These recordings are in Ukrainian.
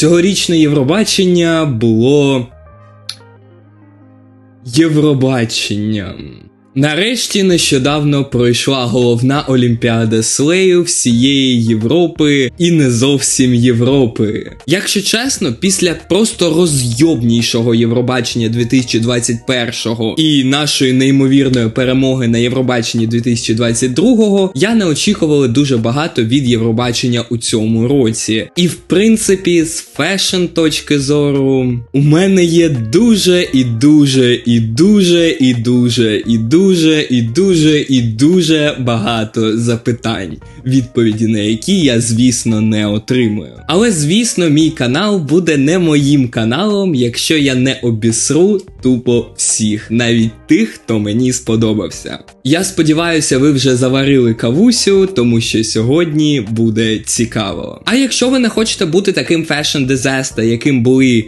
Цьогорічне Євробачення було Євробаченням. Нарешті нещодавно пройшла головна олімпіада слею всієї Європи і не зовсім Європи. Якщо чесно, після просто розйобнішого Євробачення 2021-го і нашої неймовірної перемоги на Євробаченні 2022-го, я не очікувала дуже багато від Євробачення у цьому році. І в принципі, з фешн точки зору, у мене є дуже і дуже і дуже і дуже і дуже і дуже і дуже багато запитань, відповіді на які я, звісно, не отримую. Але звісно, мій канал буде не моїм каналом, якщо я не обісру тупо всіх, навіть тих, хто мені сподобався. Я сподіваюся, ви вже заварили кавусю, тому що сьогодні буде цікаво. А якщо ви не хочете бути таким фешн дизеста, яким були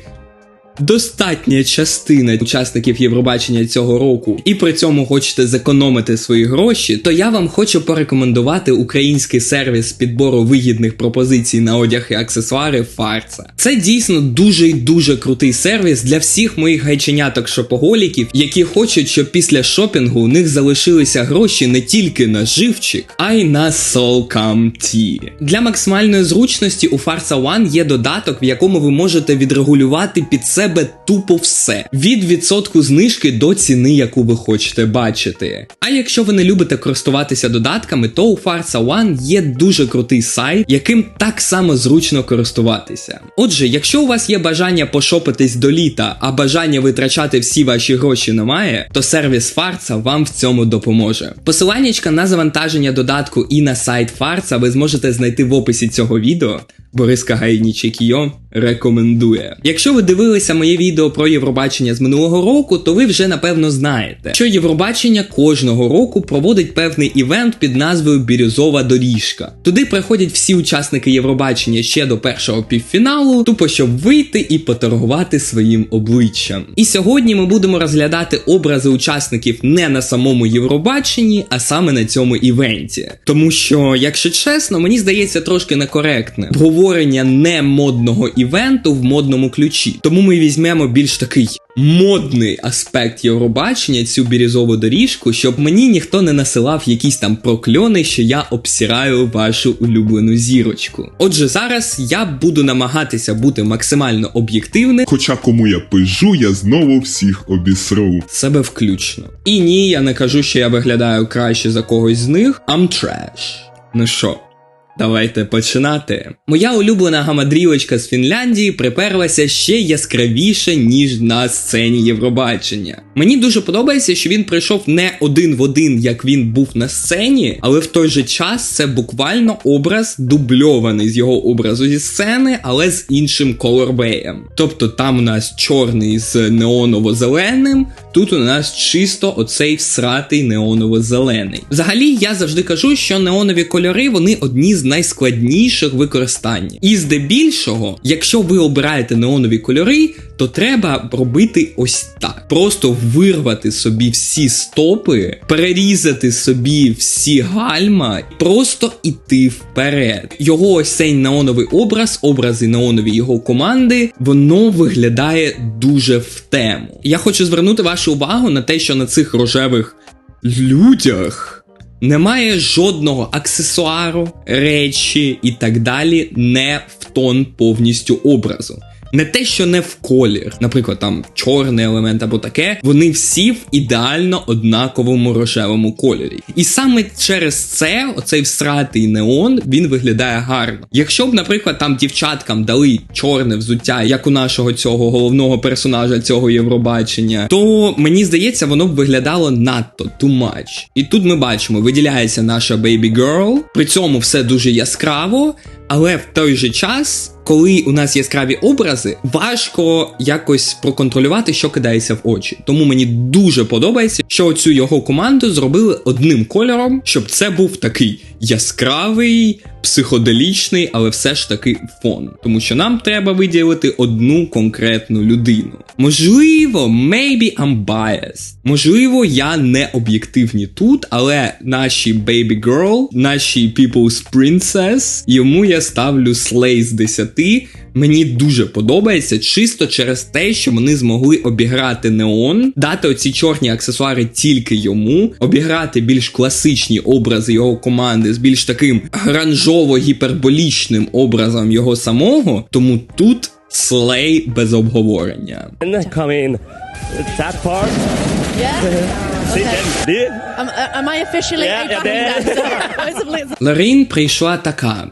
достатня частина учасників Євробачення цього року, і при цьому хочете зекономити свої гроші, то я вам хочу порекомендувати український сервіс підбору вигідних пропозицій на одяг і аксесуари Фарца. Це дійсно дуже і дуже крутий сервіс для всіх моїх гайченяток шопоголіків, які хочуть, щоб після шопінгу у них залишилися гроші не тільки на живчик, а й на Tea. Для максимальної зручності у Farsa One є додаток, в якому ви можете відрегулювати під себе тупо все від відсотку знижки до ціни, яку ви хочете бачити. А якщо ви не любите користуватися додатками, то у Farsa One є дуже крутий сайт, яким так само зручно користуватися. Отже, якщо у вас є бажання пошопитись до літа, а бажання витрачати всі ваші гроші немає, то сервіс Farsa вам в цьому допоможе. Посиланнячка на завантаження додатку і на сайт Farsa ви зможете знайти в описі цього відео. Борис Кагайнічий Кіо рекомендує. Якщо ви дивилися моє відео про Євробачення з минулого року, то ви вже напевно знаєте, що Євробачення кожного року проводить певний івент під назвою Бірюзова доріжка. Туди приходять всі учасники Євробачення ще до першого півфіналу, тупо щоб вийти і поторгувати своїм обличчям. І сьогодні ми будемо розглядати образи учасників не на самому Євробаченні, а саме на цьому івенті. Тому що, якщо чесно, мені здається трошки некоректне обговорення не модного івенту в модному ключі. Тому ми візьмемо більш такий модний аспект Євробачення, цю бірюзову доріжку, щоб мені ніхто не насилав якісь там прокльони, що я обсираю вашу улюблену зірочку. Отже, зараз я буду намагатися бути максимально об'єктивним. Хоча кому я пижу, я знову всіх обісру. Себе включно. І ні, я не кажу, що я виглядаю краще за когось з них. I'm trash. Ну що, Давайте починати. Моя улюблена гамадрілочка з Фінляндії приперлася ще яскравіше, ніж на сцені Євробачення. Мені дуже подобається, що він прийшов не один в один, як він був на сцені, але в той же час це буквально образ дубльований з його образу зі сцени, але з іншим колорбеєм. Тобто там у нас чорний з неоново-зеленим, тут у нас чисто оцей всратий неоново-зелений. Взагалі, я завжди кажу, що неонові кольори вони одні з найскладніших використань. І здебільшого, якщо ви обираєте неонові кольори, то треба робити ось так: просто вирвати собі всі стопи, перерізати собі всі гальма, просто іти вперед. Його цей неоновий образ, образи неонові його команди, воно виглядає дуже в тему. Я хочу звернути вашу увагу на те, що на цих рожевих людях. Немає жодного аксесуару, речі і так далі, не в тон повністю образу. Не те, що не в колір, наприклад, там чорний елемент або таке, вони всі в ідеально однаковому рожевому кольорі. І саме через це оцей всратий неон він виглядає гарно. Якщо б, наприклад, там дівчаткам дали чорне взуття, як у нашого цього головного персонажа цього Євробачення, то мені здається, воно б виглядало надто too much. І тут ми бачимо, виділяється наша baby girl, при цьому все дуже яскраво, але в той же час. Коли у нас яскраві образи, важко якось проконтролювати, що кидається в очі. Тому мені дуже подобається, що цю його команду зробили одним кольором, щоб це був такий яскравий, психоделічний, але все ж таки фон. Тому що нам треба виділити одну конкретну людину. Можливо, maybe I'm biased. Можливо, я не об'єктивні тут, але наші baby girl, наші people's princess, йому я ставлю слей з 10. 10 мені дуже подобається, чисто через те, що вони змогли обіграти неон, дати оці чорні аксесуари тільки йому, обіграти більш класичні образи його команди з більш таким гранжово-гіперболічним образом його самого. Тому тут слей без обговорення. Am, uh? Лорін прийшла така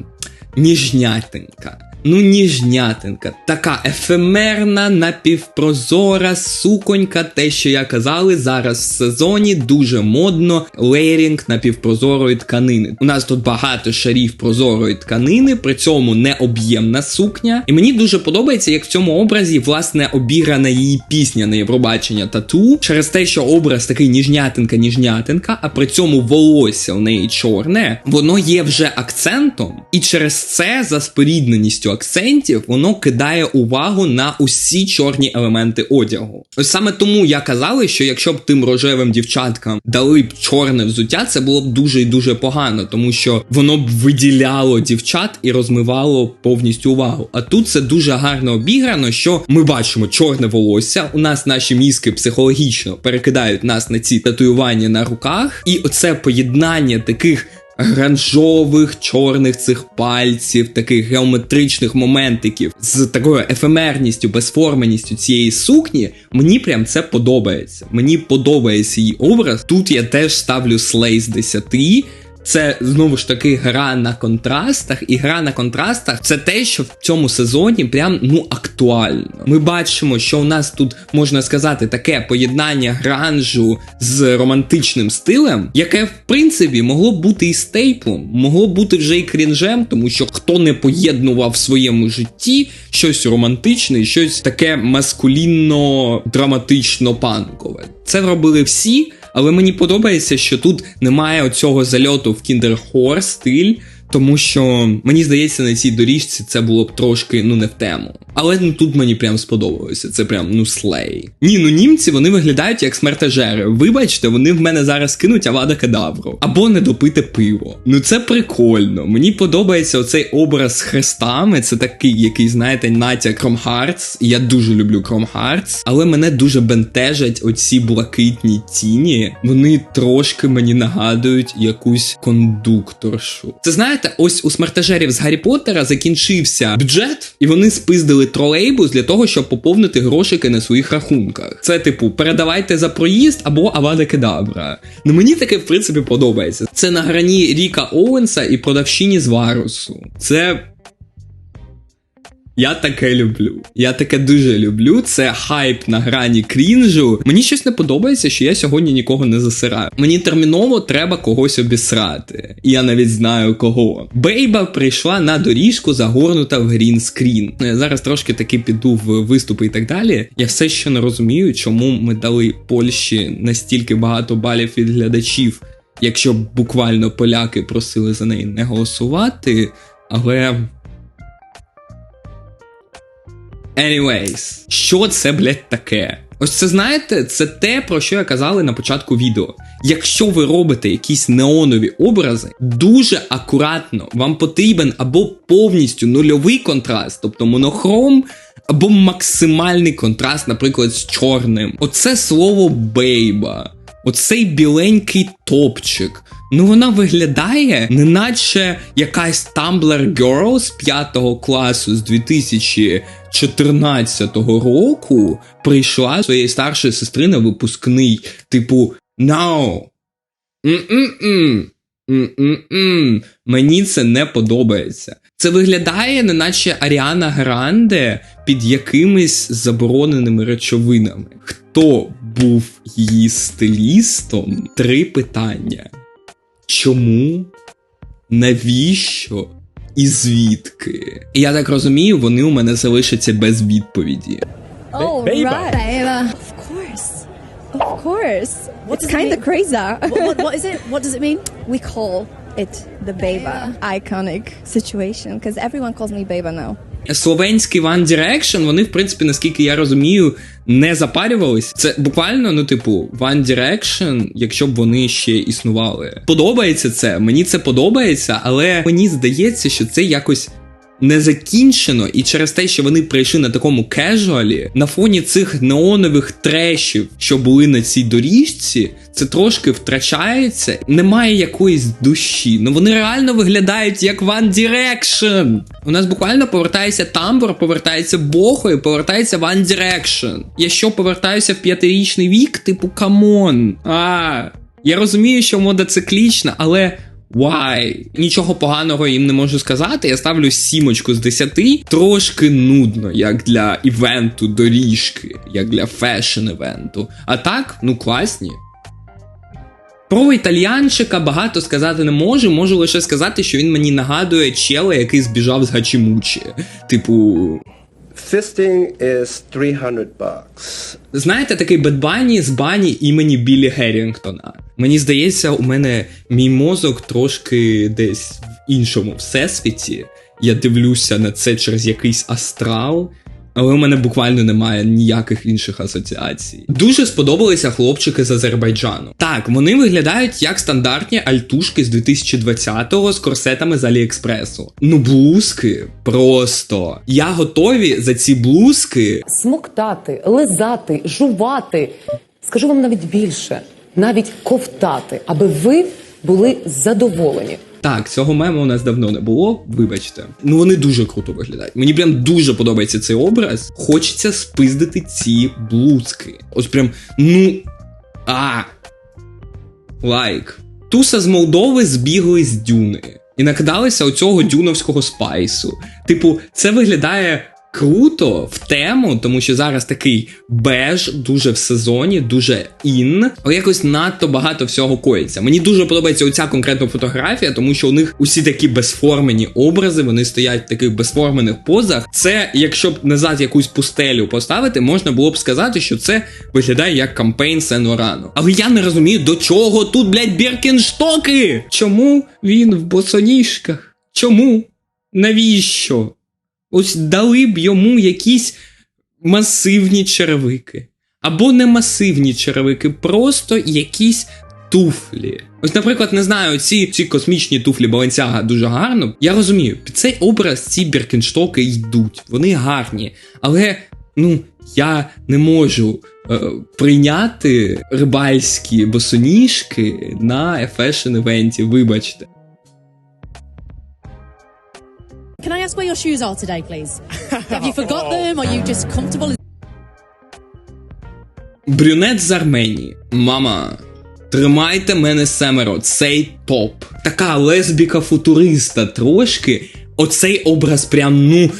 ніжнятинка. Ну, ніжнятинка, така ефемерна, напівпрозора, суконька, те, що я казали, зараз в сезоні дуже модно лейрінг напівпрозорої тканини. У нас тут багато шарів прозорої тканини, при цьому не об'ємна сукня. І мені дуже подобається, як в цьому образі власне обіграна її пісня на Євробачення тату, через те, що образ такий ніжнятинка-ніжнятинка, а при цьому волосся у неї чорне, воно є вже акцентом, і через це за спорідненістю акцентів воно кидає увагу на усі чорні елементи одягу. Ось саме тому я казали, що якщо б тим рожевим дівчаткам дали б чорне взуття, це було б дуже і дуже погано, тому що воно б виділяло дівчат і розмивало повністю увагу. А тут це дуже гарно обіграно, що ми бачимо чорне волосся. У нас наші мізки психологічно перекидають нас на ці татуювання на руках, і оце поєднання таких гранжових чорних цих пальців, таких геометричних моментиків з такою ефемерністю, безформеністю цієї сукні, мені прям це подобається. Мені подобається її образ. Тут я теж ставлю слей з 10. Це знову ж таки гра на контрастах, і гра на контрастах це те, що в цьому сезоні прям ну актуально. Ми бачимо, що у нас тут можна сказати таке поєднання гранжу з романтичним стилем, яке в принципі могло бути і стейплом, могло бути вже і крінжем, тому що хто не поєднував в своєму житті щось романтичне, щось таке маскулінно драматично панкове. Це робили всі. Але мені подобається, що тут немає оцього зальоту в кіндерхор стиль, тому що мені здається, на цій доріжці це було б трошки ну не в тему. Але тут мені прям сподобалося. Це прям ну слей. Ні, ну німці вони виглядають як смертежери. Вибачте, вони в мене зараз кинуть авада кедавру. Або не допити пиво. Ну це прикольно. Мені подобається оцей образ з хрестами. Це такий, який, знаєте, натяк Chrome я дуже люблю Chrome Але мене дуже бентежать оці блакитні тіні. Вони трошки мені нагадують якусь кондукторшу. Це знаєте, ось у смертежерів з Гаррі Поттера закінчився бюджет, і вони спиздили тролейбус для того, щоб поповнити грошики на своїх рахунках. Це типу, передавайте за проїзд або авада кедабра. Ну мені таке в принципі подобається. Це на грані Ріка Оуенса і продавщині з Варусу. Це. Я таке люблю. Я таке дуже люблю. Це хайп на грані крінжу. Мені щось не подобається, що я сьогодні нікого не засираю. Мені терміново треба когось обісрати. І я навіть знаю кого. Бейба прийшла на доріжку, загорнута в грінскрін. Ну, Я зараз трошки таки піду в виступи і так далі. Я все ще не розумію, чому ми дали Польщі настільки багато балів від глядачів, якщо буквально поляки просили за неї не голосувати. Але. Anyways, що це, блядь, таке? Ось це знаєте, це те, про що я казали на початку відео. Якщо ви робите якісь неонові образи, дуже акуратно вам потрібен або повністю нульовий контраст, тобто монохром, або максимальний контраст, наприклад, з чорним. Оце слово бейба. Оцей біленький топчик. Ну вона виглядає, неначе якась Tumblr Girl з 5 класу з 2014 року прийшла своєї старшої сестри на випускний, типу, no. М-м-м. Мені це не подобається. Це виглядає, неначе Аріана Гранде під якимись забороненими речовинами. Хто був її стилістом? Три питання. Чому? Навіщо? І звідки? І я так розумію, вони у мене залишаться без відповіді. Oh, Beba. right. Beba. Of course. Of course. What it's does it kind of mean? crazy. What, what, what is it? What does it mean? we call it the Beba iconic situation because everyone calls me Beba now. Словенський One Direction, вони, в принципі, наскільки я розумію, не запарювались. Це буквально, ну, типу, One Direction, якщо б вони ще існували. Подобається це, мені це подобається, але мені здається, що це якось не закінчено, і через те, що вони прийшли на такому кежуалі, на фоні цих неонових трешів, що були на цій доріжці, це трошки втрачається. Немає якоїсь душі. Ну вони реально виглядають як One Direction. У нас буквально повертається тамбур, повертається Бохо і повертається One Direction. Я що повертаюся в п'ятирічний вік, типу камон. А, я розумію, що мода циклічна, але. Why? Нічого поганого їм не можу сказати. Я ставлю сімочку з 10. Трошки нудно, як для івенту доріжки, як для фешн-івенту. А так, ну класні. Про італьянчика багато сказати не можу. Можу лише сказати, що він мені нагадує чела, який збіжав з Гачімучі. Типу, Fisting is 300 bucks. Знаєте, такий бедбані з бані імені Біллі Геррінгтона. Мені здається, у мене мій мозок трошки десь в іншому всесвіті. Я дивлюся на це через якийсь астрал. Але у мене буквально немає ніяких інших асоціацій. Дуже сподобалися хлопчики з Азербайджану. Так, вони виглядають як стандартні альтушки з 2020-го з корсетами з Аліекспресу. Ну, блузки просто. Я готові за ці блузки смоктати, лизати, жувати. Скажу вам навіть більше, навіть ковтати, аби ви були задоволені. Так, цього мему у нас давно не було, вибачте. Ну вони дуже круто виглядають. Мені прям дуже подобається цей образ. Хочеться спиздити ці блузки. Ось прям, ну. А. Лайк. Туса з Молдови збігли з дюни. І накидалися оцього дюновського спайсу. Типу, це виглядає круто в тему, тому що зараз такий беж, дуже в сезоні, дуже ін, але якось надто багато всього коїться. Мені дуже подобається оця конкретна фотографія, тому що у них усі такі безформені образи, вони стоять в таких безформених позах. Це, якщо б назад якусь пустелю поставити, можна було б сказати, що це виглядає як кампейн Сен-Орану. Але я не розумію, до чого тут, блядь, Біркінштоки? Чому він в босоніжках? Чому? Навіщо? Ось дали б йому якісь масивні черевики. Або не масивні черевики, просто якісь туфлі. Ось, наприклад, не знаю, ці, ці космічні туфлі Баленсяга дуже гарно. Я розумію, під цей образ ці біркенштоки йдуть, вони гарні. Але ну, я не можу е, прийняти рибальські босоніжки на фешн івенті, вибачте. Can I ask where your shoes are today, please? Have you forgot them? Are you just comfortable? Брюнет з Арменії. Мама. Тримайте мене семеро, цей топ. Така лесбіка футуриста трошки. Оцей образ прям, ну.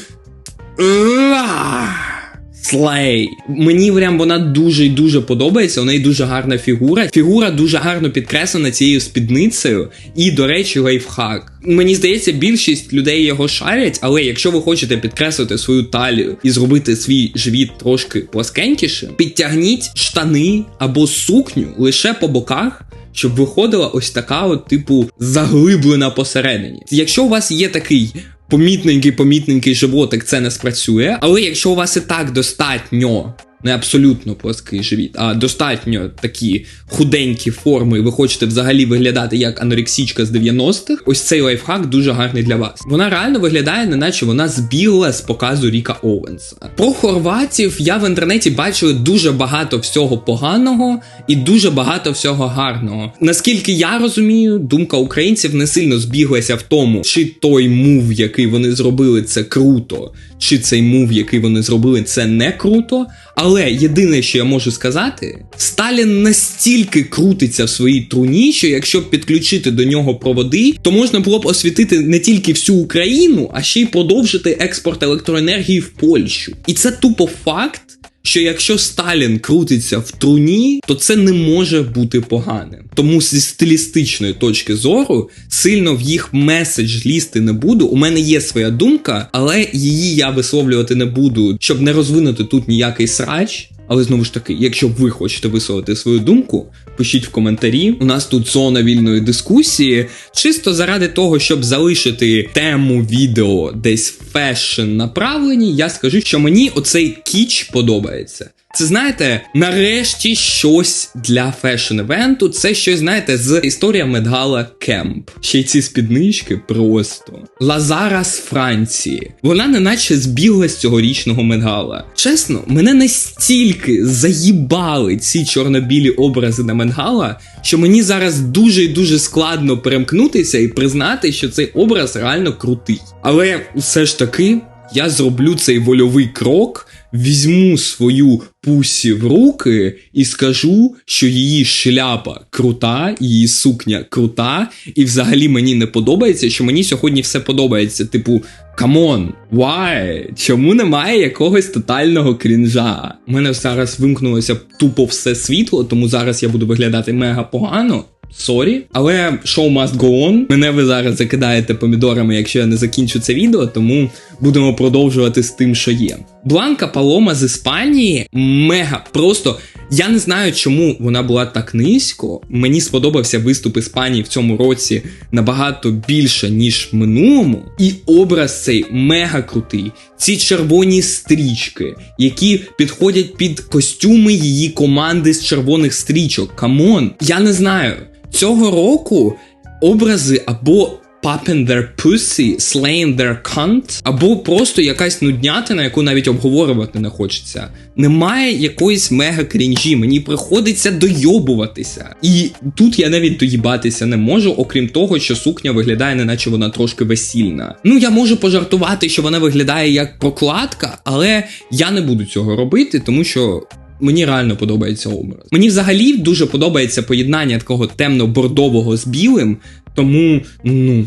Слей. Мені прям вона дуже і дуже подобається. У неї дуже гарна фігура. Фігура дуже гарно підкреслена цією спідницею. І, до речі, лайфхак. Мені здається, більшість людей його шарять, але якщо ви хочете підкреслити свою талію і зробити свій живіт трошки пласкенькішим, підтягніть штани або сукню лише по боках. Щоб виходила ось така, от, типу, заглиблена посередині. Якщо у вас є такий помітненький, помітненький животик, це не спрацює. Але якщо у вас і так достатньо, не абсолютно плоский живіт, а достатньо такі худенькі форми, і ви хочете взагалі виглядати як анорексічка з 90-х, ось цей лайфхак дуже гарний для вас. Вона реально виглядає, неначе вона збігла з показу Ріка Оуенса. Про хорватів я в інтернеті бачив дуже багато всього поганого і дуже багато всього гарного. Наскільки я розумію, думка українців не сильно збіглася в тому, чи той мув, який вони зробили, це круто, чи цей мув, який вони зробили, це не круто. Але єдине, що я можу сказати, Сталін настільки крутиться в своїй труні, що якщо підключити до нього проводи, то можна було б освітити не тільки всю Україну, а ще й продовжити експорт електроенергії в Польщу. І це тупо факт. Що якщо Сталін крутиться в труні, то це не може бути поганим. Тому зі стилістичної точки зору сильно в їх меседж лізти не буду. У мене є своя думка, але її я висловлювати не буду, щоб не розвинути тут ніякий срач. Але знову ж таки, якщо ви хочете висловити свою думку, пишіть в коментарі. У нас тут зона вільної дискусії, чисто заради того, щоб залишити тему відео десь фешн направленні, я скажу, що мені оцей кіч подобається. Це знаєте, нарешті щось для фешн-евенту. Це щось, знаєте, з історія медгала Кемп. Ще й ці спіднички просто. Лазара з Франції. Вона неначе збігла з цьогорічного медгала. Чесно, мене настільки заїбали ці чорно-білі образи на медгала, що мені зараз дуже і дуже складно перемкнутися і признати, що цей образ реально крутий. Але все ж таки. Я зроблю цей вольовий крок, візьму свою пусі в руки і скажу, що її шляпа крута, її сукня крута, і взагалі мені не подобається, що мені сьогодні все подобається. Типу, камон, why? Чому немає якогось тотального крінжа? У мене зараз вимкнулося тупо все світло, тому зараз я буду виглядати мега погано. Сорі, але шоу must go on. Мене ви зараз закидаєте помідорами, якщо я не закінчу це відео, тому будемо продовжувати з тим, що є. Бланка Палома з Іспанії мега. Просто я не знаю, чому вона була так низько. Мені сподобався виступ Іспанії в цьому році набагато більше, ніж минулому. І образ цей мега крутий. Ці червоні стрічки, які підходять під костюми її команди з червоних стрічок. Камон, я не знаю. Цього року образи або popping their pussy, slaying their cunt, або просто якась нуднятина, яку навіть обговорювати не хочеться. Немає якоїсь мега крінжі, мені приходиться дойобуватися. І тут я навіть доїбатися не можу, окрім того, що сукня виглядає, неначе вона трошки весільна. Ну я можу пожартувати, що вона виглядає як прокладка, але я не буду цього робити, тому що. Мені реально подобається образ. Мені взагалі дуже подобається поєднання такого темно-бордового з білим, тому, ну.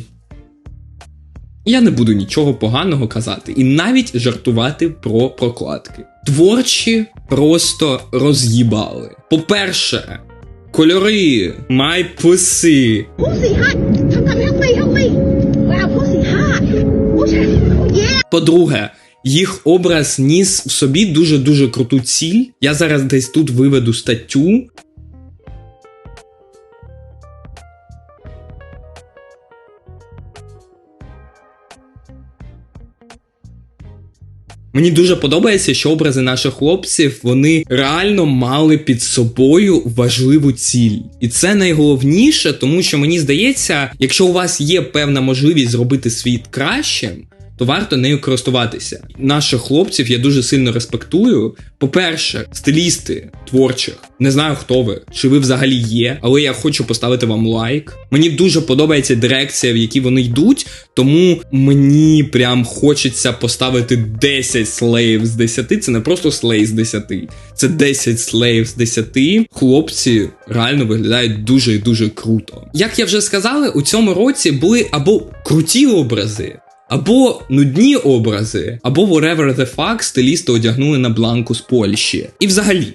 Я не буду нічого поганого казати і навіть жартувати про прокладки. Творчі просто роз'їбали. По-перше, кольори, yeah. По-друге, їх образ ніс в собі дуже-дуже круту ціль. Я зараз десь тут виведу статтю. Мені дуже подобається, що образи наших хлопців вони реально мали під собою важливу ціль. І це найголовніше, тому що мені здається, якщо у вас є певна можливість зробити світ кращим, то варто нею користуватися. Наших хлопців я дуже сильно респектую. По-перше, стилісти творчих. Не знаю, хто ви, чи ви взагалі є, але я хочу поставити вам лайк. Мені дуже подобається дирекція, в якій вони йдуть, тому мені прям хочеться поставити 10 слейв з 10. Це не просто слей з 10, це 10 слейв з 10. Хлопці реально виглядають дуже і дуже круто. Як я вже сказали, у цьому році були або круті образи. Або нудні образи, або whatever the fuck стилісти одягнули на бланку з Польщі. І взагалі,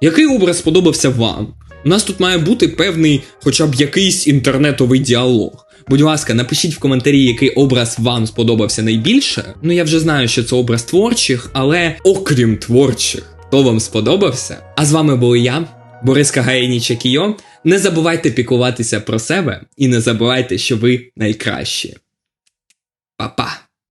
який образ сподобався вам? У нас тут має бути певний, хоча б якийсь інтернетовий діалог. Будь ласка, напишіть в коментарі, який образ вам сподобався найбільше. Ну я вже знаю, що це образ творчих, але окрім творчих, хто вам сподобався? А з вами був я, Борис Кагаїніч Кіо. Не забувайте піклуватися про себе і не забувайте, що ви найкращі. Papá.